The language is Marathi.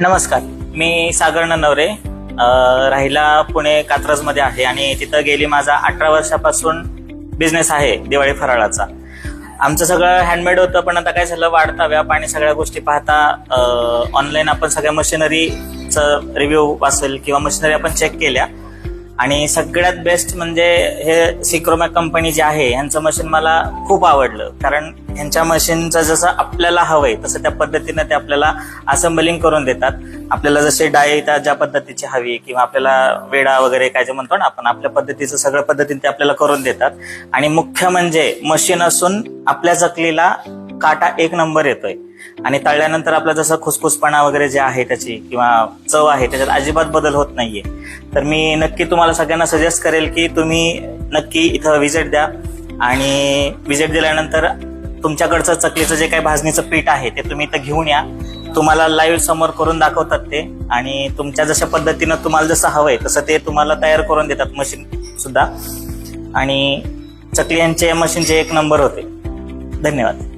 नमस्कार. मी सागर ननवरे राहिला पुणे कात्रजमध्ये आहे आणि तिथं गेली माझा अठरा वर्षापासून बिझनेस आहे दिवाळी फराळाचा. आमचं सगळं हँडमेड होतं पण आता काय झालं वाढता व्याप आणि सगळ्या गोष्टी पाहता ऑनलाईन आपण सगळ्या मशिनरीचं रिव्ह्यू वाचेल किंवा मशिनरी आपण चेक केल्या. आणि सगळ्यात बेस्ट म्हणजे हे सिक्रोमॅक कंपनी जे आहे यांचं मशीन मला खूप आवडलं. कारण यांच्या मशीनचं जसं आपल्याला हवंय तसं त्या पद्धतीनं ते आपल्याला असेंबलिंग करून देतात. आपल्याला जसे डाय त्या ज्या पद्धतीची हवी किंवा आपल्याला वेडा वगैरे काय जे म्हणतो ना आपण आपल्या पद्धतीचं सगळ्या पद्धतीने ते आपल्याला करून देतात. आणि मुख्य म्हणजे मशीन असून आपल्या जखलीला काटा एक नंबर येतोय. आणि तळल्यानंतर आपला जसं खुसखुसपणा वगैरे जे आहे त्याची किंवा चव आहे त्याच्यात अजिबात बदल होत नाहीये. तर मी नक्की तुम्हाला सगळ्यांना सजेस्ट करेल की तुम्ही नक्की इथं व्हिजिट द्या. आणि व्हिजिट दिल्यानंतर तुमच्याकडचं चकलीचं जे काही भाजणीचं पीठ आहे ते तुम्ही इथं घेऊन या. तुम्हाला लाईव्ह समोर करून दाखवतात ते. आणि तुमच्या जशा पद्धतीनं तुम्हाला जसं हवंय तसं ते तुम्हाला तयार करून देतात मशीन सुद्धा. आणि चकली यांचे मशीनचे एक नंबर होते. धन्यवाद.